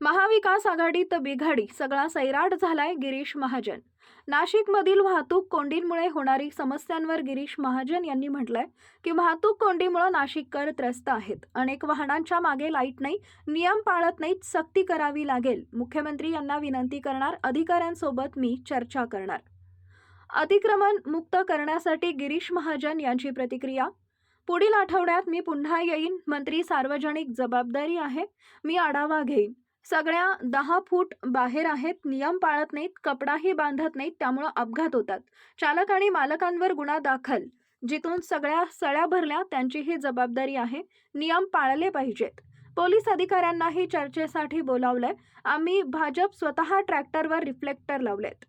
महाविकास आघाडीत बिघाडी सगळा सैराट झालाय गिरीश महाजन. नाशिकमधील वाहतूक कोंडींमुळे होणारी समस्यांवर गिरीश महाजन यांनी म्हटलंय की वाहतूक कोंडीमुळे नाशिककर त्रस्त आहेत. अनेक वाहनांच्या मागे लाइट नाही नियम पाळत नाहीत सक्ती करावी लागेल. मुख्यमंत्री यांना विनंती करणार अधिकाऱ्यांसोबत मी चर्चा करणार. अतिक्रमण मुक्त करण्यासाठी गिरीश महाजन यांची प्रतिक्रिया? पुढील आठवड्यात मी पुन्हा येईन. मंत्री सार्वजनिक जबाबदारी आहे मी आढावा घेईन. सगळ्या दहा फूट बाहेर आहेत नियम पाळत नाहीत कपडाही बांधत नाहीत त्यामुळं अपघात होतात. चालक आणि मालकांवर गुन्हा दाखल. जिथून सगळ्या सळ्या भरल्या त्यांचीही जबाबदारी आहे. नियम पाळले पाहिजेत. पोलीस अधिकाऱ्यांनाही चर्चेसाठी बोलावलंय. आम्ही भाजप स्वतः ट्रॅक्टरवर रिफ्लेक्टर लावलेत.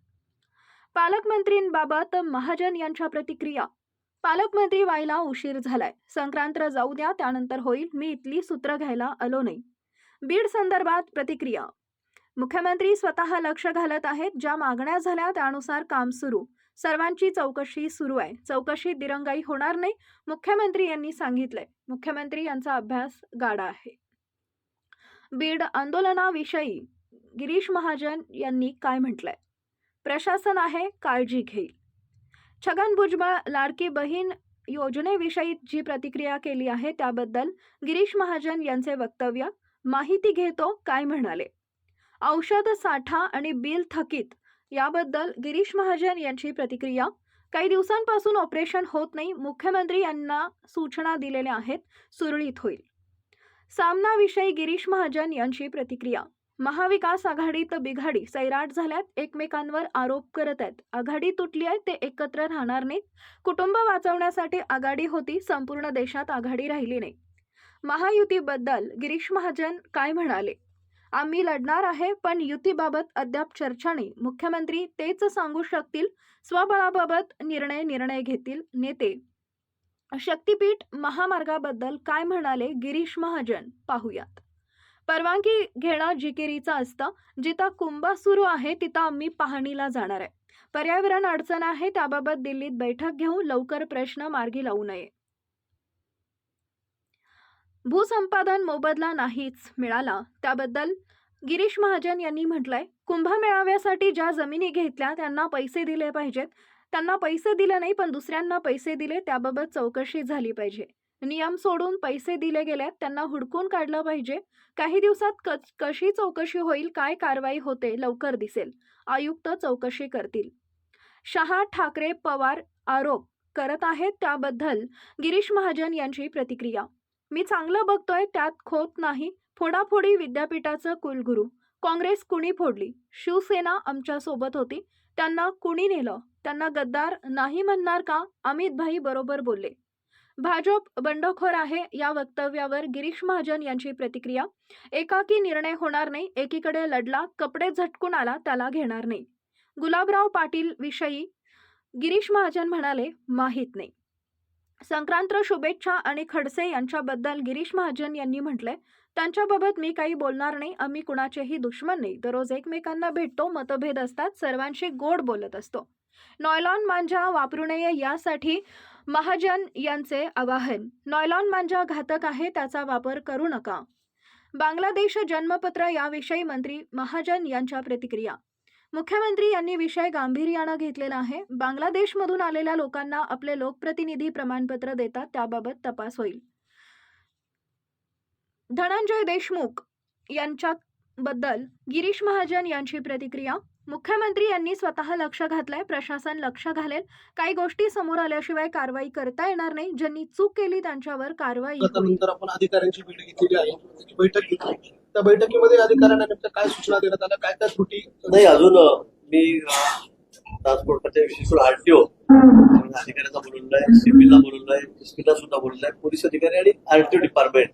पालकमंत्रींबाबत महाजन यांच्या प्रतिक्रिया. पालकमंत्री व्हायला उशीर झालाय. संक्रांत जाऊ द्या त्यानंतर होईल. मी इथली सूत्र घ्यायला आलो नाही. बीड संदर्भात प्रतिक्रिया. मुख्यमंत्री स्वतः लक्ष घालत आहेत ज्या मागण्या झाल्या त्यानुसार काम सुरू. सर्वांची चौकशी सुरू आहे. चौकशीत दिरंगाई होणार नाही मुख्यमंत्री यांनी सांगितलंय. मुख्यमंत्री यांचा अभ्यास गाडा आहे. बीड आंदोलनाविषयी गिरीश महाजन यांनी काय म्हटलंय? प्रशासन आहे काळजी घेईल. छगन भुजबळ लाडकी बहीण योजनेविषयी जी प्रतिक्रिया केली आहे त्याबद्दल गिरीश महाजन यांचे वक्तव्य माहिती घेतो काय म्हणाले? औषध साठा आणि बिल थकीत याबद्दल गिरीश महाजन यांची प्रतिक्रिया. काही दिवसांपासून ऑपरेशन होत नाही. मुख्यमंत्री यांना सूचना दिलेल्या आहेत. सुरळीत होईल. सामनाविषयी गिरीश महाजन यांची प्रतिक्रिया. महाविकास आघाडीत बिघाडी सैराट झाल्यात. एकमेकांवर आरोप करत आहेत. आघाडी तुटली आहे. ते एकत्र राहणार नाहीत. कुटुंब वाचवण्यासाठी आघाडी होती. संपूर्ण देशात आघाडी राहिली नाही. महायुतीबद्दल गिरीश महाजन काय म्हणाले? आम्ही लढणार आहे पण युतीबाबत अद्याप चर्चा नाही. मुख्यमंत्री तेच सांगू शकतील स्वबळाबाबत निर्णय निर्णय घेतील नेते. शक्तीपीठ महामार्गाबद्दल काय म्हणाले गिरीश महाजन? पाहूयात. परवानगी घेणं जिकिरीचं असतं. जिथं कुंभ सुरू आहे तिथं आम्ही पाहणीला जाणार आहे. पर्यावरण अडचण आहे त्याबाबत दिल्लीत बैठक घेऊन लवकर प्रश्न मार्गी लावू नये. भूसंपादन मोबदला नाहीच मिळाला. त्याबद्दल गिरीश महाजन यांनी म्हटलंय कुंभमेळाव्यासाठी ज्या जमिनी घेतल्या त्यांना पैसे दिले पाहिजेत. त्यांना पैसे दिले नाही पण दुसऱ्यांना पैसे दिले त्याबाबत चौकशी झाली पाहिजे. नियम सोडून पैसे दिले गेलेत त्यांना हुडकून काढलं पाहिजे. काही दिवसात क कशी चौकशी होईल काय कारवाई होते लवकर दिसेल. आयुक्त चौकशी करतील. शहा ठाकरे पवार आरोप करत आहेत त्याबद्दल गिरीश महाजन यांची प्रतिक्रिया. मी चांगलं बघतोय त्यात खोत नाही. फोडाफोडी विद्यापीठाचं कुलगुरू. काँग्रेस कुणी फोडली? शिवसेना आमच्यासोबत होती. त्यांना कुणी नेलं? त्यांना गद्दार नाही म्हणणार का? अमित भाई बरोबर बोलले. भाजप बंडखोर आहे या वक्तव्यावर गिरीश महाजन यांची प्रतिक्रिया. एकाकी निर्णय होणार नाही. एकीकडे लढला कपडे झटकून आला त्याला घेणार नाही. गुलाबराव पाटील विषयी गिरीश महाजन म्हणाले माहीत नाही. संक्रांत शुभेच्छा आणि खडसे यांच्याबद्दल गिरीश महाजन यांनी म्हटलंय त्यांच्याबाबत मी काही बोलणार नाही आम्ही कुणाचेही दुश्मन नाही. दररोज एकमेकांना भेटतो मतभेद असतात सर्वांशी गोड बोलत असतो. नॉयलॉन मांजा वापरू नये यासाठी महाजन यांचे आवाहन. नॉयलॉन मांजा घातक आहे त्याचा वापर करू नका. बांगलादेश जन्मपत्र याविषयी मंत्री महाजन यांच्या प्रतिक्रिया मुख्यमंत्री यांनी विषय गांभीर्यानं घेतलेला आहे. बांगलादेशमधून आलेल्या लोकांना आपले लोकप्रतिनिधी प्रमाणपत्र देतात त्याबाबत तपास होईल. धनंजय देशमुख यांच्याबद्दल गिरीश महाजन यांची प्रतिक्रिया. मुख्यमंत्री यांनी स्वतः लक्ष घातलंय प्रशासन लक्ष घालेल. काही गोष्टी समोर आल्याशिवाय कारवाई करता येणार नाही. ज्यांनी चूक केली त्यांच्यावर कारवाई आपण अधिकाऱ्यांची बैठक घेतलेली आहे. बैठक घेतली त्या बैठकीमध्ये अधिकाऱ्यांना नेमक्या काय सूचना देण्यात आल्या? काय काय त्रुटी? नाही अजून मी ट्रान्सपोर्टमध्ये विशेष विशेष आरटीओ अधिकाऱ्यांना बोलवलंय सीपीला बोलवलंय एसपीला सुद्धा बोलवलंय पोलीस अधिकारी आणि आरटीओ डिपार्टमेंट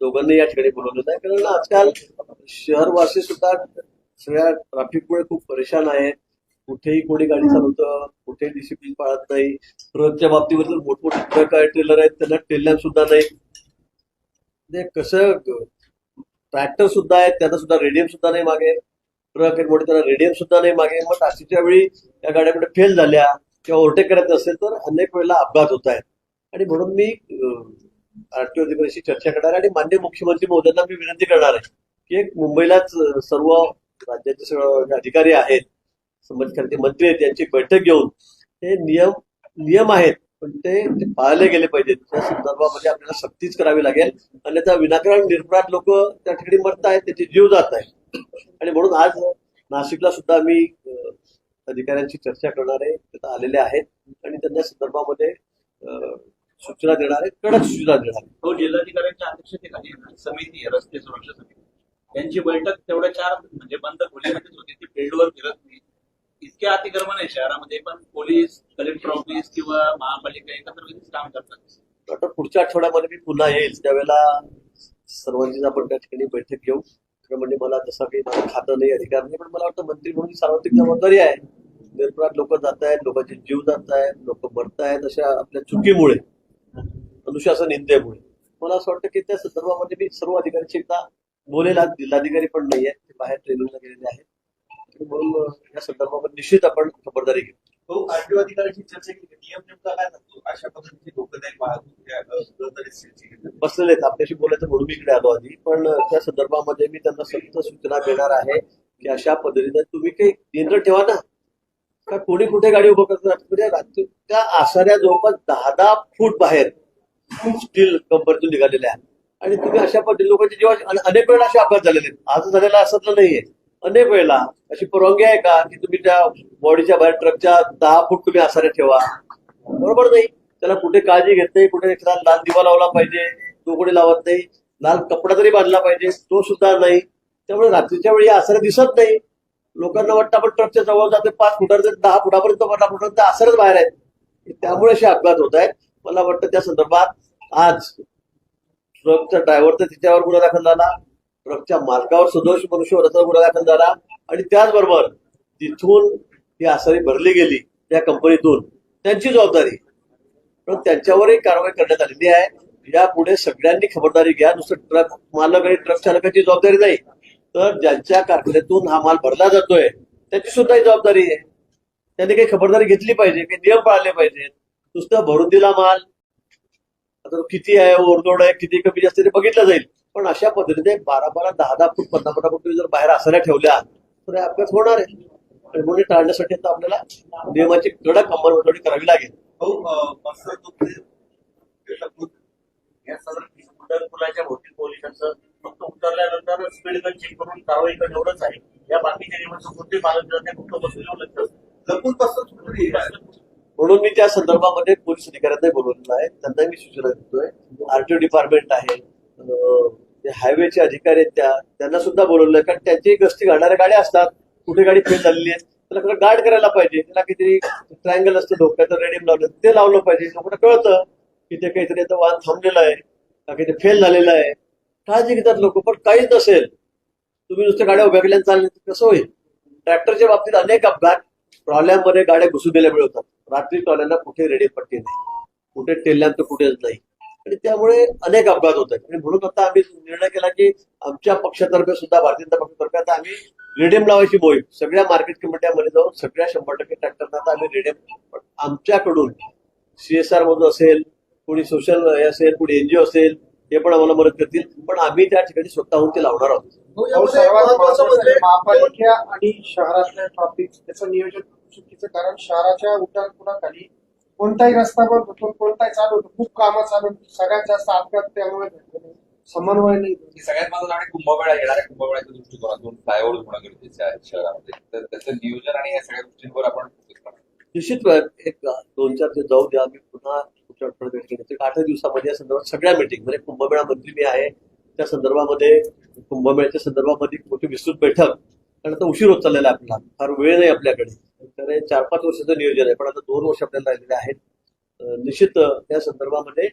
दोघांनी या ठिकाणी बोलवलेलं आहे. कारण आजकाल शहरवासी सुद्धा सगळ्या ट्रॅफिकमुळे खूप परेशान आहेत कुठेही कोणी गाडी चालवतं कुठेही डिसिप्लिन पाळत नाही. ट्रकच्या बाबतीवर जर मोठमोठे ट्रक आहे ट्रेलर आहेत त्यांना टेल सुद्धा नाही. म्हणजे कसं ट्रॅक्टर सुद्धा आहेत त्यांना सुद्धा रेडियम सुद्धा नाही मागे. ट्रक आहेत मोठे त्यांना रेडियम सुद्धा नाही मागे. मग तासीच्या वेळी या गाड्या कुठे फेल झाल्या किंवा ओव्हरटेक करत असेल तर अनेक वेळेला अपघात होत आहेत. आणि म्हणून मी आरटीओ अधिकाऱ्याशी चर्चा करणार आणि मान्य मुख्यमंत्री महोदयांना मी विनंती करणार आहे की एक मुंबईलाच सर्व राज्याचे सर्व अधिकारी आहेत संबंधित मंत्री आहेत यांची बैठक घेऊन हे नियम नियम आहेत पण ते पाळले गेले पाहिजेत त्या संदर्भामध्ये आपल्याला सक्तीच करावी लागेल. अन्यथा विनाकारण निर्भरात लोक त्या ठिकाणी मरत आहेत त्याचे जीव जात आहेत आणि म्हणून आज नाशिकला सुद्धा मी अधिकाऱ्यांची चर्चा करणार आहे. तिथं आलेले आहेत. आणि त्यांच्या संदर्भामध्ये सूचना देणार आहे कडक सूचना देणार आहे तो हो, जिल्हाधिकाऱ्यांच्या अध्यक्षतेखाली समिती रस्ते सुरक्षा समिती. त्यांची बैठक तेवढ्या चार म्हणजे बंद खोलीमध्येच होती. ती फील्डवर फिरत नाही. इतके अतिक्रमण आहे शहरामध्ये पण पोलीस कलेक्टर ऑफिस किंवा महापालिका एकत्र काम करतात आता पुढच्या आठवड्यामध्ये मी पुन्हा येईल त्यावेळेला सर्वांचीच आपण त्या ठिकाणी बैठक घेऊ. खरं म्हणजे मला तसा काही मला खातं नाही अधिकार नाही पण मला वाटतं मंत्री म्हणून सार्वत्रिक जबाबदारी आहे. निर्भरात लोक जात आहेत लोकांचे जीव जात आहेत लोक मरत आहेत अशा आपल्या चुकीमुळे अनुशासन निंदेमुळे मला असं वाटतं की त्या संदर्भामध्ये मी सर्व अधिकाऱ्यांशी एकदा बोलेला. जिल्हाधिकारी पण नाही आहेत ते बाहेर ट्रेनिंगला गेलेले आहेत. म्हणून या संदर्भामध्ये निश्चित आपण खबरदारी घेऊ. तो आरटीओ चर्चा केली. नियम नेमका काय अशा पद्धतीची धोकादायक वाहतूक. बसलेले आहेत. आपल्याशी बोलायचं म्हणून मी इकडे आलो आधी. पण त्या संदर्भामध्ये मी त्यांना सक्त सूचना देणार आहे की अशा पद्धतीने तुम्ही काही नियंत्रण ठेवा ना. का कोणी कुठे गाडी उभं करत? म्हणजे रात्री त्या आसाऱ्या जवळपास दहा दहा फूट बाहेर स्टील कंपनीतून निघालेल्या. आणि तुम्ही अशा पद्धतीने लोकांचे जेव्हा आणि अनेक वेळेला असे अपघात झालेले आहेत. आज झालेला असतलं नाहीये. अनेक वेळेला. अशी परवानगी आहे का की तुम्ही त्या बॉडीच्या बाहेर ट्रकच्या दहा फूट तुम्ही आसारे ठेवा? बरोबर नाही. त्याला कुठे काळजी घेत नाही कुठे लाल दिवा लावला पाहिजे तो कुठे लावत नाही लाल कपडा तरी बांधला पाहिजे तो सुद्धा नाही. त्यामुळे रात्रीच्या वेळी आसारे दिसत नाही. लोकांना वाटतं आपण ट्रकच्या जवळ जाते पाच फुटापर्यंत दहा फुटापर्यंत पंधरा फुटापर्यंत आसरच बाहेर आहेत. त्यामुळे असे अपघात होत आहेत. मला वाटतं त्या संदर्भात आज ट्रकचा ड्रायव्हर तर तिच्यावर गुन्हा दाखल झाला. ट्रकच्या मालकावर सदोष मनुष्य गुन्हा दाखल झाला आणि त्याचबरोबर तिथून ही आसारी भरली गेली त्या कंपनीतून त्यांची जबाबदारी. पण त्यांच्यावरही कारवाई करण्यात आलेली आहे. यापुढे सगळ्यांनी खबरदारी घ्या. नुसतं ट्रक मालक आणि ट्रक चालकाची जबाबदारी नाही. तर ज्यांच्या कारखान्यातून हा माल भरला जातोय त्याची सुद्धा ही जबाबदारी आहे. त्यांनी काही खबरदारी घेतली पाहिजे काही नियम पाळले पाहिजेत. नुसतं भरून दिला माल. आता किती आहे ओव्हरलोड आहे किती कमी जास्त ते बघितलं जाईल. पण अशा पद्धतीने बारा बारा दहा दहा फूट पंधरा पंधरा फूट जर बाहेर आसाऱ्या ठेवल्या तर हे अपघात होणार आहे. आणि म्हणून हे टाळण्यासाठी आता आपल्याला नियमाची कडक अंमलबजावणी करावी लागेल. पुलाच्या भोवती पोलिसांचं फक्त उतरल्यानंतर स्पीड गन चेक करून कारवाई करणं एवढंच आहे. या बाकीच्या नियमांचं कोणते पालन करत नाही फक्त बसलेलं लक्ष लपून बसत कुठेतरी म्हणून मी त्या संदर्भामध्ये पोलीस अधिकाऱ्यांनाही बोलवलेलं आहे. त्यांना मी सूचना देतोय. आरटीओ डिपार्टमेंट आहे. अं, हायवेचे अधिकारी आहेत त्या त्यांना सुद्धा बोलवलं कारण त्यांची गस्ती घालणाऱ्या गाड्या असतात. कुठे गाडी फेल झालेली आहे त्याला खरं गार्ड करायला पाहिजे त्याला काहीतरी ट्रायंगल असतं डोक्याचं रेडियम लावलं ते लावलं पाहिजे. लोकांना कळतं की ते काहीतरी आता वाहन थांबलेलं आहे का काही फेल झालेलं आहे. काळजी घेतात लोक पण काहीच नसेल. तुम्ही नुसत्या गाड्या उभ्या केल्या चालले तर कसं होईल? ट्रॅक्टरच्या बाबतीत अनेक अपघात ट्रॉल्यामध्ये गाड्या घुसून दिल्यामुळे होतात. रात्री ट्रॉल्यांना कुठे रेडी पट्टी नाही. कुठे टेल्ल्यान तर कुठेच नाही. आणि त्यामुळे अनेक अपघात होत आहेत. आणि म्हणून आता आम्ही निर्णय केला की आमच्या पक्षातर्फे सुद्धा भारतीय जनता पक्षातर्फे आता आम्ही रेडियम लावायची मोहीम. सगळ्या मार्केट कमिट्यामध्ये जाऊन सगळ्या शंभर टक्के ट्रॅक्टरना आता आम्ही रेडियम आमच्याकडून सीएसआर मधून असेल कोणी सोशल हे असेल कोणी एनजीओ असेल हे पण आम्हाला मदत करतील. पण आम्ही त्या ठिकाणी स्वतःहून ते लावणार आहोत. सर्वात महत्त्वाचं महत्वाचं म्हणजे महापालिका आणि शहरातल्या ट्रॅफिक त्याचं नियोजन चुकीचं कारण शहराच्या उड्डाणपुलाखाली कोणताही रस्ता बंद होतो कोणताही चालू होतो खूप कामं चालू होती. सगळ्यात जास्त अपघात त्यामुळे घडलेले. समन्वय नाही. की सगळ्यात महत्वाचं आणि कुंभमेळा येणाऱ्या कुंभमेळ्याच्या दृष्टिकोनातून फ्लायओव्हर होणं गरजेचं आहे शहरामध्ये. तर त्याचं नियोजन आणि या सगळ्या गोष्टींवर आपण focus करणार. निश्चित एक दोन चार दिवस जाऊ द्या. आम्ही पुन्हा पुढच्या आठवड्यात भेट घेण्याचं. एक आठ दिवसामध्ये या संदर्भात सगळ्या मिटिंग म्हणजे कुंभमेळा मंत्री मी आहे. त्या संदर्भामध्ये कुंभमेळ्याच्या संदर्भामध्ये एक मोठी विस्तृत बैठक. कारण आता उशीर होत चाललेला आहे आपला फार वेळ नाही आपल्याकडे. तर हे चार पाच वर्षाचं नियोजन आहे पण आता दोन वर्ष आपल्याला राहिलेले आहेत. निश्चित त्या संदर्भामध्ये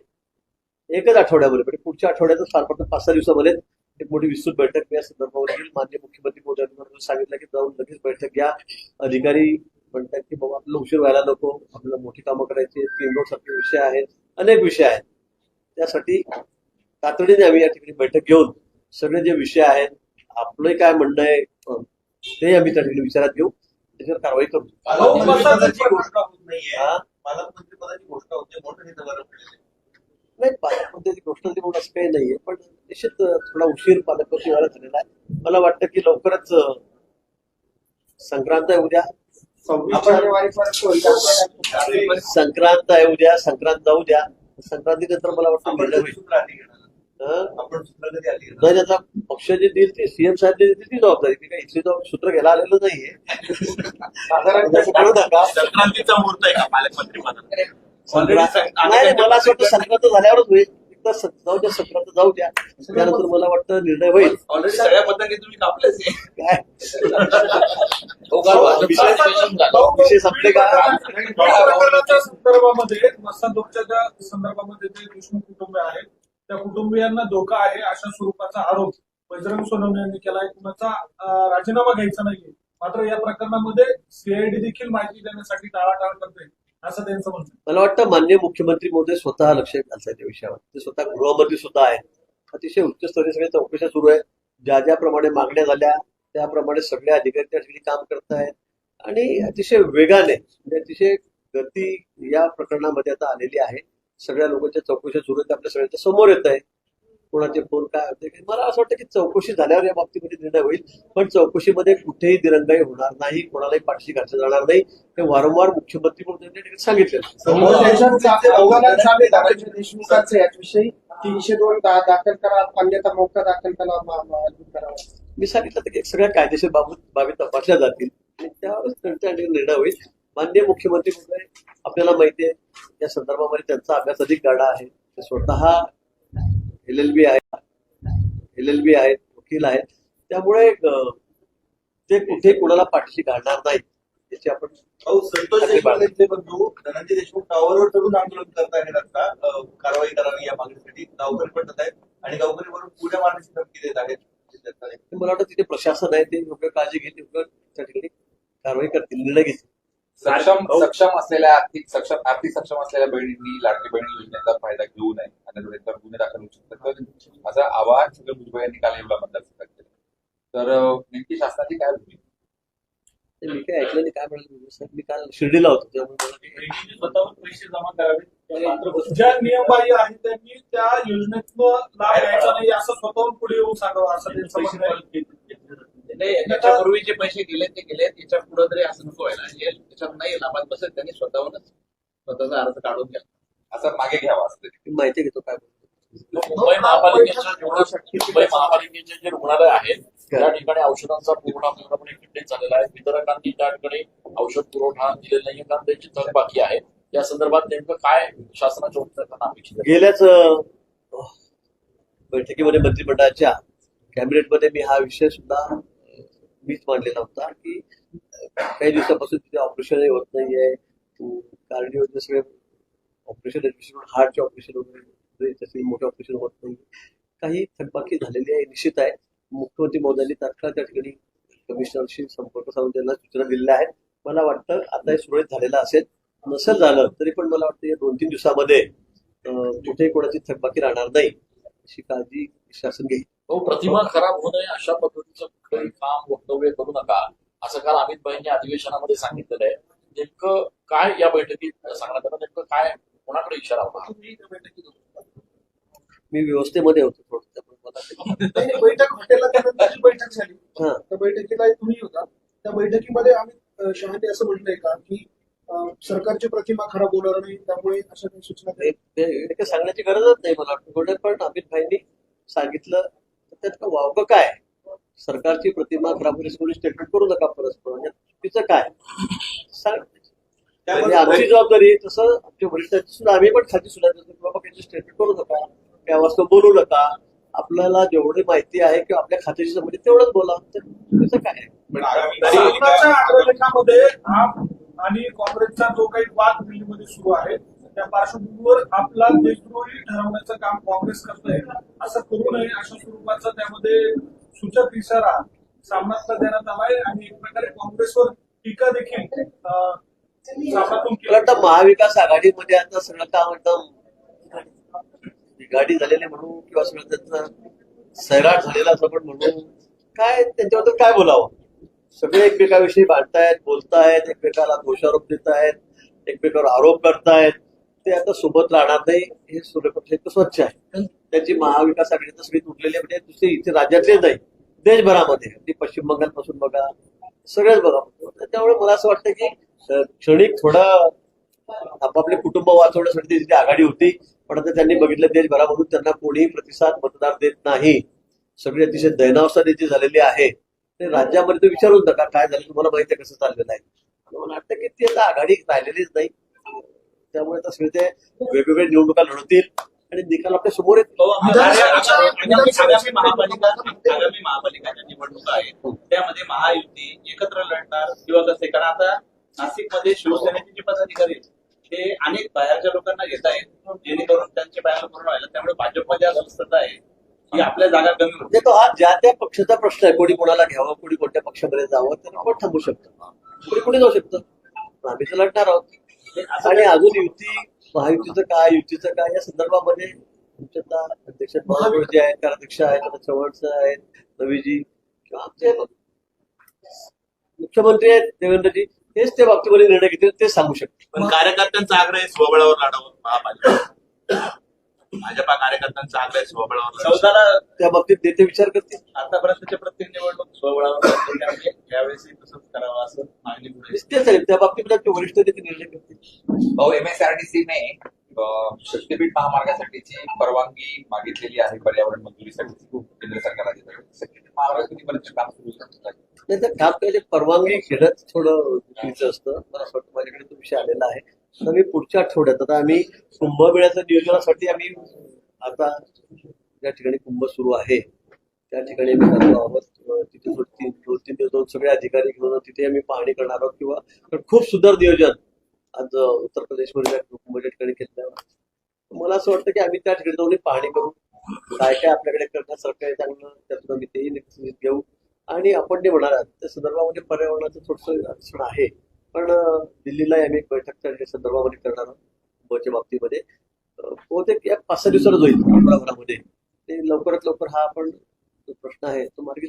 एकच आठवड्यामध्ये म्हणजे पुढच्या आठवड्यातच फार फार पाच सहा दिवसामध्ये एक मोठी विस्तृत बैठक या संदर्भावर येईल माननीय मुख्यमंत्री मोदी सांगितलं की जाऊन लगेच बैठक घ्या. अधिकारी म्हणतात की बाबा आपल्याला उशीर व्हायला नको आपल्याला मोठी कामं करायची तीन रोड सारखे विषय आहेत अनेक विषय आहेत. त्यासाठी तातडीने आम्ही या ठिकाणी बैठक घेऊन सगळे जे विषय आहेत आपलं काय म्हणणं आहे ते आम्ही त्या ठिकाणी विचारात घेऊ. त्याच्यावर कारवाई करू. पालकमंत्रीपदाची घोषणा होत नाहीये. हा? पालकमंत्रीपदाची घोषणा होते. नाही पालकमंत्र्याची घोषणा म्हणून असं काही नाहीये पण निश्चित थोडा उशीर पालकमंत्री व्हायला झालेला आहे. मला वाटतं की लवकरच संक्रांत आहे उद्या. सव्वीस जानेवारी पर्यंत संक्रांत आहे उद्या संक्रांत जाऊ द्या. संक्रांतीनंतर मला वाटतं निर्णय आपण सूत्र कधी त्याचा पक्ष जे देईल ते सीएम साहेब जे देतील ती जबाबदारी. मी काही इथली जाऊन सूत्र घ्यायला आलेलं नाहीये. संक्रांतीचा मुहूर्त आहे का पालकमंत्री नाही मला असं वाटतं संक्रांत झाल्यावरच होईल. एकदा जाऊ द्या संक्रांत जाऊ द्या. त्यानंतर मला वाटतं निर्णय होईल. ऑलरेडी सगळ्या पद्धती तुम्ही कापलेच विषय संपले का? संदर्भामध्ये ज्या संदर्भामध्ये जे देशमुख कुटुंब आहेत. त्या कुटुंबियांना धोका आहे अशा स्वरूपाचा आरोप बजरंग सोनवणे यांनी केलाय. कुणाचा राजीनामा घ्यायचा नाहीये. मात्र या प्रकरणामध्ये सीआयडी देखील माहिती देण्यासाठी टाळाटाळ करते असं त्यांचं म्हणणं मला वाटतं मान्य मुख्यमंत्री महोदय स्वतः लक्ष घालतात त्या विषयावर. ते स्वतः गृहमंत्री सुद्धा आहेत. अतिशय उच्चस्तरीय सगळ्या चौकशा सुरू आहेत ज्या ज्याप्रमाणे मागण्या झाल्या त्याप्रमाणे सगळे अधिकारी त्या ठिकाणी काम करत आहेत आणि अतिशय वेगाने म्हणजे अतिशय गती या प्रकरणामध्ये आता आलेली आहे. सगळ्या लोकांच्या चौकशा सुरू आहेत आपल्या सगळ्यांच्या समोर येत आहे कोणाचे फोन काय होते काय. मला असं वाटतं की चौकशी झाल्यावर या बाबतीमध्ये निर्णय होईल पण चौकशीमध्ये कुठेही दिरंगाई होणार नाही कोणालाही पाठशी घातलं जाणार नाही. हे वारंवार मुख्यमंत्री म्हणून त्यांनी सांगितलं तीनशे दोन दाखल करा अन्यथा मोका दाखल करा मा- मा- करावा. मी सांगितलं की सगळ्या कायदेशीर बाबत बाबी तपासल्या जातील आणि त्यावरच त्यांचा निर्णय होईल. माननीय मुख्यमंत्री महोदय आपल्याला माहिती आहे या संदर्भामध्ये त्यांचा अभ्यास अधिक गाडा आहे. ते स्वतः एल एल बी आहे एल एल बी आहेत वकील आहेत. त्यामुळे ते कुठे कुणाला पाठीशी घालणार नाही याची आपण भाऊ संतोष देशमुखांचे बंधू. धनंजय देशमुख टावरवर चढून आंदोलन करत आहेत आता. कारवाई करावी या मागणीसाठी गावकरी पडत आहेत आणि गावकरी वरून पुढे मारण्याची धमकी देत आहेत. मला वाटतं तिथे प्रशासन आहे ते योग्य काळजी घेत योग्य त्या ठिकाणी कारवाई करतील निर्णय घेतील. सक्षम सक्षम असलेल्या आर्थिक सक्षम आर्थिक सक्षम असलेल्या बहिणींनी लाडकी बहिणी योजनेचा फायदा घेऊ नये. आणि त्याच्यावर गुन्हे दाखल होऊ शकतात. तर माझं आवाहन सगळं भुजबळ यांनी काल येवला मतदारसंघात केलं. तर नेमकी शासनाची काय भूमिका? ते मी काय ऐकलं नाही काय म्हणाले मी? काल शिर्डीला होतो त्यामुळे स्वतःहून पैसे जमा करावे. ज्या नियमबाह्य आहेत त्यांनी त्या योजनेतनं लाभ घ्यायचा नाही असं स्वतःहून पुढे येऊन सांगावं असं त्यांचं नाही याच्यापूर्वी जे पैसे गेले ते गेले. त्याच्या पुढे तरी असं नको व्हायला. हे त्याच्यात नाही लाभात बसेल त्यांनी स्वतःहूनच स्वतःचा अर्ज काढून घ्या. असं मागे घ्यावा असं माहिती घेतो काय मुंबई महापालिकेच्या मुंबई महापालिकेचे जे रुग्णालय आहेत त्या ठिकाणी औषधांचा पुरवठा पूर्णपणे खंडित झालेला आहे. वितरकांनी त्या ठिकाणी औषध पुरवठा दिलेला नाही कारण त्यांची थकबाकी आहे. या संदर्भात नेमकं काय शासनाच्या उपचारांना अपेक्षित आहे? गेल्याच बैठकीमध्ये मंत्रिमंडळाच्या कॅबिनेटमध्ये मी हा विषय सुद्धा मीच मांडलेला होता की काही दिवसापासून तिथे ऑपरेशनही होत नाहीये. कार्डिओचे सगळे ऑपरेशन हार्टचे ऑपरेशन वगैरे तसे मोठे ऑपरेशन होत नाही. काही थकबाकी झालेली आहे निश्चित आहे. मुख्यमंत्री महोदयांनी तात्काळ त्या ठिकाणी कमिशनरशी संपर्क साधून त्यांना सूचना दिलेल्या आहेत. मला वाटतं आता हे सुरळीत झालेलं असेल नसेल झालं तरी पण मला वाटतं या दोन तीन दिवसामध्ये कुठेही कोणाची थकबाकी राहणार नाही. अशी काळजी शासन घेईल. हो, प्रतिमा खराब होऊ नये अशा पद्धतीचं काम वक्तव्य करू नका. असं काल अमित भाईंनी अधिवेशनामध्ये सांगितलेलं आहे. नेमकं काय या बैठकीत सांगण्यात आलं? नेमकं काय कोणाकडे इशारा होता. मी व्यवस्थेमध्ये होतो बैठक हॉटेलला बैठक झाली. हा. त्या बैठकीला तुम्ही होता. त्या बैठकीमध्ये आम्ही शहाने असं म्हटलंय का की सरकारची प्रतिमा खराब होणार नाही त्यामुळे अशा काही सूचना हे सांगण्याची गरजच नाही मला वाटतं. पण अमित भाईंनी सांगितलं. तर त्यात वावगं काय? सरकारची प्रतिमा होण्याची कोणी स्टेटमेंट करू नका परस्पर म्हणजे चुकीचं काय? सांग म्हणजे आमची जबाबदारी आहे, तसं आमच्या वरिष्ठांची सुद्धा आम्ही पण खाती सुद्धा बाबा काही स्टेटमेंट करू नका. त्या वाजता बोलू नका. आपल्याला जेवढी माहिती आहे किंवा आपल्या खात्याशी संबंधित तेवढंच बोला. तर चुकीचं काय? आहे? अग्रलेखामध्ये आप आणि काँग्रेसचा जो काही वाद दिल्लीमध्ये सुरू आहे त्या पार्श्वभूमीवर आपला देशद्रोही ठरवण्याचं काम काँग्रेस करतोय असं करू नये अशा स्वरूपाचा त्यामध्ये सूचक इशारा सामनातला देण्यात आलाय आणि एक प्रकारे काँग्रेसवर टीका देखील सामनातून मला वाटतं महाविकास आघाडीमध्ये आता सगळं काय म्हणतं गाडी झालेली म्हणून किंवा सगळं त्याचं सैराट झालेला असं पण म्हणू काय त्यांच्याबद्दल काय बोलावं? सगळे एकमेकाविषयी भांडतायत बोलतायत एकमेकाला दोषारोप देत आहेत एकमेकावर आरोप करतायत. ते आता सोबत राहणार नाही हे सूर्यपक्ष स्वच्छ आहे. त्यांची महाविकास आघाडी सगळी तुटलेली आहे. म्हणजे दुसरी इथे राज्यातले नाही देशभरामध्ये पश्चिम पश्चिम बंगालपासून बघा सगळेच बघा त्यामुळे मला असं वाटतं की क्षणिक थोडा आपापले कुटुंब वाचवण्यासाठी तिथे आघाडी होती पण आता त्यांनी बघितलं देशभरामधून त्यांना कोणीही प्रतिसाद मतदार देत नाही. सगळी अतिशय दयनावस्था त्याची झालेली आहे. ते राज्यामध्ये विचारून नका काय झालं तुम्हाला माहिती आहे कसं चाललेलं आहे. मला वाटतं की ती आता आघाडी राहिलेलीच नाही. त्यामुळे आता सगळे ते वेगवेगळ्या निवडणुका लढवतील. आणि निकाल आपल्यासमोर येतील तो आगामी महापालिका आगामी महापालिकाच्या निवडणुका आहेत त्यामध्ये महायुती एकत्र लढणार किंवा कसे? कारण आता नाशिकमध्ये शिवसेनेचे जे पदाधिकारी आहेत ते अनेक बाहेरच्या लोकांना घेत आहेत. जेणेकरून त्यांचे बाहेर पूर्ण व्हायला त्यामुळे भाजपमध्ये अस्वस्थता आहे. की आपल्या जागा कमी होते म्हणजे तो हा ज्या त्या पक्षाचा प्रश्न आहे कोणी कोणाला घ्यावं कोणी कोणत्या पक्षामध्ये जावं त्यांना कोण थांबू शकतं. कोणी कोणी जाऊ शकतं. आम्ही तर लढणार आहोत. आणि अजून युती महायुतीचं काय युतीचं काय या संदर्भामध्ये अध्यक्ष महाराज जे आहेत कार्याध्यक्ष आहेत आता चव्हाण आहेत रवीजी किंवा आमचे मुख्यमंत्री आहेत देवेंद्रजी हेच त्या बाबतीमध्ये निर्णय घेतील तेच सांगू शकतील. पण कार्यकर्त्यांचा आग्रह आहे स्वबळावर लढावं महापालिका भाजपा कार्यकर्त्यांचा आग्रह आहे स्वबळावर चौदाला त्या बाबतीत नेते विचार करतील. आतापर्यंतच्या प्रत्येक निवडणूक स्वबळावर यावेळेसही तसंच करावं असं मागणी तेच आहे. त्या बाबतीत वरिष्ठ नेते निर्णय करतील भाऊ एमएसआरडीसीने शक्तीपीठ महामार्गासाठीची परवानगी मागितलेली आहे पर्यावरण मंजुरीसाठी केंद्र सरकारला शक्तीपीठ महामार्ग कधीपर्यंत काम सुरू नाही तर काम परवानगी घेणं थोडं चुकीचं असतं. मला असं वाटतं. माझ्याकडे तो विषय आलेला आहे. सगळे पुढच्या आठवड्यात. आता आम्ही कुंभमेळ्याच्या नियोजनासाठी आम्ही आता ज्या ठिकाणी कुंभ सुरू आहे त्या ठिकाणी आम्ही जातो आहोत. तिथे दोन तीन दोन तीन दिवस दोन सगळे अधिकारी घेऊन तिथे आम्ही पाहणी करणार आहोत किंवा खूप सुंदर नियोजन आज उत्तर प्रदेशमध्ये कुंभच्या ठिकाणी घेतलं मला असं वाटतं की आम्ही त्या ठिकाणी जाऊन पाहणी करू. काय काय आपल्याकडे करण्यासारखं आहे चांगलं त्यातून आम्ही तेही घेऊ. आणि आपण जे म्हणाल त्या संदर्भामध्ये पर्यावरणाचं थोडंसं अडचण आहे. पण दिल्लीला आम्ही एक बैठक त्या संदर्भामध्ये करणार आहोत कुंभच्या बाबतीमध्ये. बहुतेक या पाच सहा दिवसातच होईल प्रमाणामध्ये ते लवकरात लवकर हा आपण जो प्रश्न आहे तो मार्गी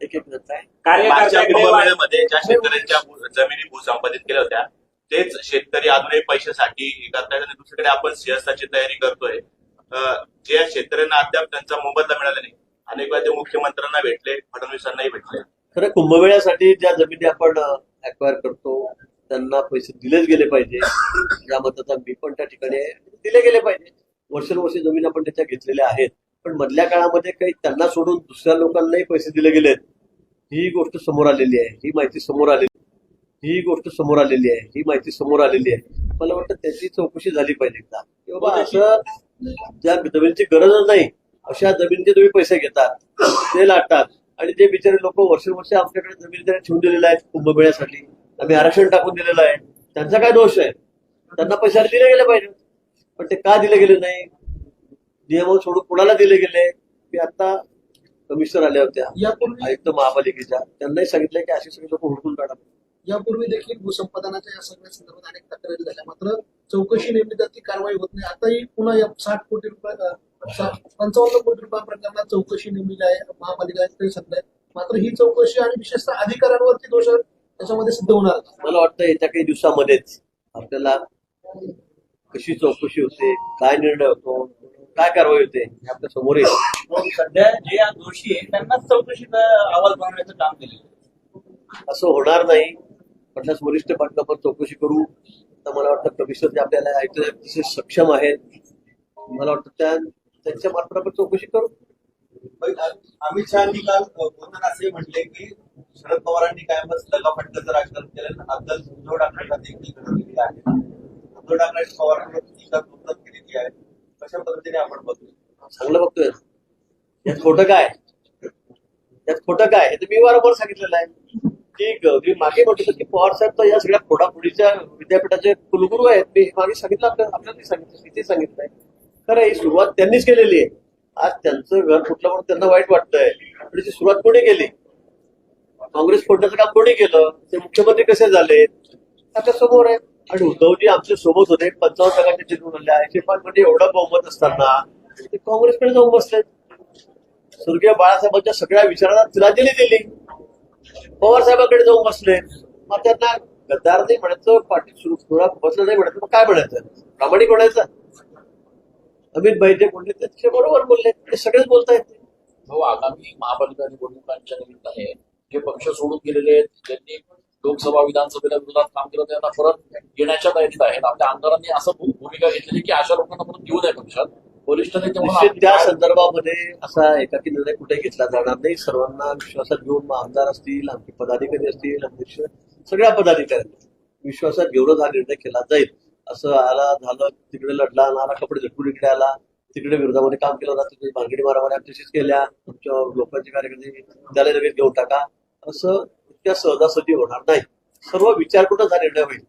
एक एक ज्या शेतकऱ्यांच्या भू- जमिनी भूसंपादित केल्या होत्या तेच शेतकरी अजूनही पैशासाठी हे करतायत आणि दुसरीकडे आपण सिंहस्थाची तयारी करतोय. जे शेतकऱ्यांना अद्याप त्यांचा मोबदला मिळाला नाही. अनेक वेळा ते मुख्यमंत्र्यांना भेटले फडणवीसांनाही भेटले. खरं कुंभमेळ्यासाठी ज्या जमिनी आपण अक्वायर करतो त्यांना पैसे दिलेच गेले पाहिजे. या मताचा मी पण त्या ठिकाणी. दिले गेले पाहिजे. वर्षानुवर्ष जमीन आपण त्याच्या घेतलेल्या आहेत. पण मधल्या काळामध्ये काही त्यांना सोडून दुसऱ्या लोकांनाही पैसे दिले गेलेत. ही गोष्ट समोर आलेली आहे. ही माहिती समोर आलेली ही गोष्ट समोर आलेली आहे. ही माहिती समोर आलेली आहे. मला वाटतं त्याची चौकशी झाली पाहिजे एकदा. की बाबा असं ज्या जमिनीची गरजच नाही अशा जमिनीचे तुम्ही पैसे घेतात ते लाटतात. आणि जे बिचारे लोक वर्षानुवर्ष आमच्याकडे जमीन त्यांनी ठेवून दिलेल्या आहेत कुंभमेळ्यासाठी. आम्ही आरक्षण टाकून दिलेलं आहे. त्यांचा काय दोष आहे? त्यांना पैसे दिले गेले पाहिजे. पण ते का दिले गेले नाही? नियम सोडून कुणाला दिले गेले? ते आता कमिशनर आल्या होत्या. आयुक्त महापालिकेच्या. त्यांनाही सांगितलं की असे सगळे लोक हुडकून काढा. यापूर्वी देखील भूसंपादनाच्या या सगळ्या संदर्भात अनेक तक्रारी झाल्या. मात्र चौकशी नेमली तर ती कारवाई होत नाही. आताही पुन्हा या साठ कोटी रुपये पंचावन्न कोटी रुपया प्रकरणात चौकशी नेमलेली आहे. महापालिका सध्या मात्र ही चौकशी आणि विशेषतः अधिकाऱ्यांवरती दोष त्याच्यामध्ये सिद्ध होणार मला वाटतं येत्या काही दिवसामध्येच आपल्याला कशी चौकशी होते काय निर्णय होतो काय कारवाई होते हे आपल्यासमोर येईल. मग सध्या जे या दोषी आहेत त्यांनाच चौकशीचा अहवाल बनवण्याचं काम केलेलं असं होणार नाही. म्हटल्यास वरिष्ठ पाटला आपण चौकशी करू. तर मला वाटतं कमिशनर जे आपल्याला ऐकलं अतिशय सक्षम आहेत मला वाटतं त्या त्यांच्या मार्फत आपण चौकशी करू. अमित शहानी काल बोलताना असे म्हटले की शरद पवारांनी कायमच लगाफटकाचं राजकारण केलं आता उद्धव ठाकरेंना देखील केली आहे. उद्धव ठाकरे पवारांवर टीका जोरदार केलेली आहे. कशा पद्धतीने आपण बघतो चांगलं बघतोय. यात खोटं काय? यात खोटं काय? हे तर मी वारंवार सांगितलेलं आहे. की मी मागे म्हटलं की पवार साहेब तर या सगळ्या फोडाफोडीच्या विद्यापीठाचे कुलगुरू आहेत. मी मागे सांगितलं आपल्याला आपल्याला सांगितलं तिथे सांगितलंय खरं ही सुरुवात त्यांनीच केलेली आहे. आज त्यांचं घर फुटलं म्हणून त्यांना वाईट वाटतंय. पण ती सुरुवात कोणी केली? काँग्रेस फोडण्याचं काम कोणी केलं? ते मुख्यमंत्री कसे झाले? आपल्यासमोर आहे. आणि उद्धवजी आमच्यासोबत होते. पंचावन्न जागांचे जिंकून आले आहे पण म्हणजे एवढं बहुमत असताना ते काँग्रेसकडे जाऊन बसले स्वर्गीय बाळासाहेबांच्या सगळ्या विचारांना तिलांजली दिली. पवार साहेबांकडे जाऊन बसले. मग त्यांना गद्दार नाही म्हणायचं पाटील सुरू सुरुवात बसलं नाही म्हणायचं. मग काय म्हणायचं? प्रामाणिक म्हणायचं? अमित भाई जे बोलले ते बरोबर बोलले. ते सगळेच बोलतायत. भाऊ आगामी महापालिका निवडणुकांच्या निमित्ताने जे पक्ष सोडून गेलेले आहेत ज्यांनी लोकसभा विधानसभेला विरोधात काम केलं त्यांना परत येण्याच्या तयारीत आहेत. आपल्या आमदारांनी असं भूमिका घेतलेली की अशा लोकांना परत येऊ नये पक्षात. आपली त्या संदर्भामध्ये असा एकाकी निर्णय कुठे घेतला जाणार नाही. सर्वांना विश्वासात घेऊन आमदार असतील आमचे पदाधिकारी असतील अध्यक्ष सगळ्या पदाधिकाऱ्यांनी विश्वासात घेऊनच हा निर्णय केला जाईल. असं आला झालं तिकडे लढला नाला कपडे झटकून इकडे आला तिकडे विरोधामध्ये काम केलं जातं तुम्ही भांगडी मारामारी आमच्याशीच केल्या आमच्या लोकांचे कार्यकर्ते त्याला लगेच घेऊन टाका. असं इतक्या सहजासहजी होणार नाही. सर्व विचार करूनच हा निर्णय होईल?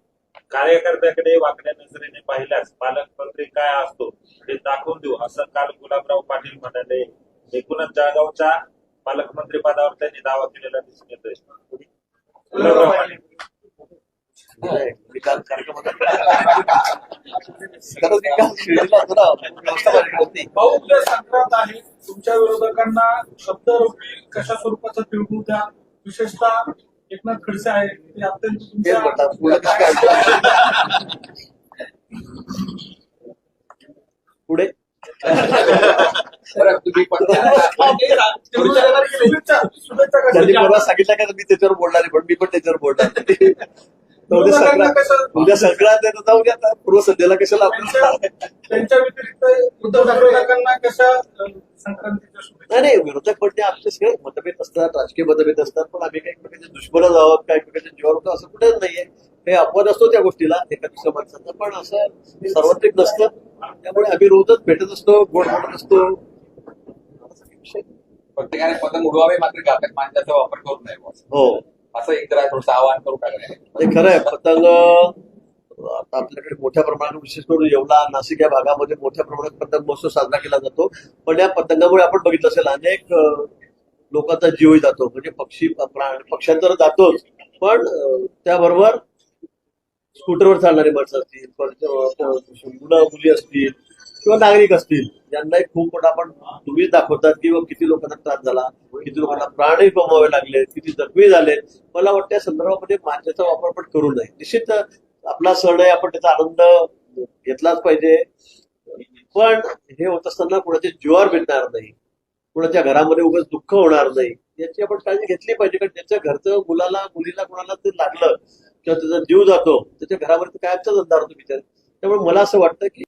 कार्यकर्त्याकडे वाकड्या नजरेने पाहिल्यास पालकमंत्री काय असतो ते दाखवून देऊ. असं काल गुलाबराव पाटील म्हणाले. एकूणच जळगावच्या पालकमंत्री पदावर त्यांनी दावा केलेला दिसून येतोय. गुलाबराव पाटील. संक्रांत आहे. तुमच्या विरोधकांना शब्दरूपी कशा स्वरूपाचा तिळगुळ द्या? विशेषतः एकनाथ खडसे आहे ते अत्यंत तेच म्हणतात, पुढे बरं तुम्ही पण शुभेच्छा शुभेच्छा त्यांनी कशा परवा सांगितलं का मी त्याच्यावर बोलणार आहे पण मी पण त्याच्यावर बोलणार नाही. उद्या संक्रांत उद्या संक्रांत आहे तर जाऊ द्या आता. पूर्व संध्येला कशाला त्यांच्या आपण त्यांच्या व्यतिरिक्त उद्धव कशा संक्रांतीच्या शुभेच्छा? नाही नाही विरोधक म्हणजे आमचे सगळे. मतभेद असतात राजकीय मतभेद असतात पण आम्ही काही एकमेकांचे दुश्मनच आहोत काही एकमेकांच्या जीवावर होतो असं कुठेच नाहीये. हे अपवाद असतो त्या गोष्टीला एका दुसऱ्या माणसाचा पण असं सार्वत्रिक नसतं. त्यामुळे आम्ही रोजच भेटत असतो गोड बोलत असतो. प्रत्येकाने पतंग उडवावे मात्र घातक माणसाचा वापर करू नये बुवा. हो. असं एक जरा थोडंसं आवाहन करू टाकणे ते खरं आहे पतंग आपल्याकडे मोठ्या प्रमाणात विशेष करून येवला नाशिक या भागामध्ये मोठ्या प्रमाणात पतंग महोत्सव साजरा केला जातो. पण या पतंगामुळे आपण बघितलं असेल अनेक लोकांचा जीवही जातो. म्हणजे पक्षी प्राणी पक्ष्यांतर जातोच. पण त्याबरोबर स्कूटरवर चालणारी माणसं असतील मुलं मुली असतील किंवा नागरिक असतील. यांनाही खूप मोठा आपण तुम्ही दाखवतात की किती लोकांना त्रास झाला किती लोकांना प्राणही गमावे लागले किती जखमी झाले. मला वाटतं या संदर्भामध्ये मान्यचा वापर पण करू नये. निश्चित आपला सण आहे आपण त्याचा आनंद घेतलाच पाहिजे. पण हे होत असताना कुणाच्या जीवावर भेटणार नाही. कुणाच्या घरामध्ये उगाच दुःख होणार नाही. याची आपण काळजी घेतली पाहिजे कारण त्याच्या घरचं मुलाला मुलीला कुणाला ते लागलं किंवा त्याचा जीव जातो त्याच्या घरामध्ये कायमचाच अंधार होतो विचार त्यामुळे मला असं वाटतं की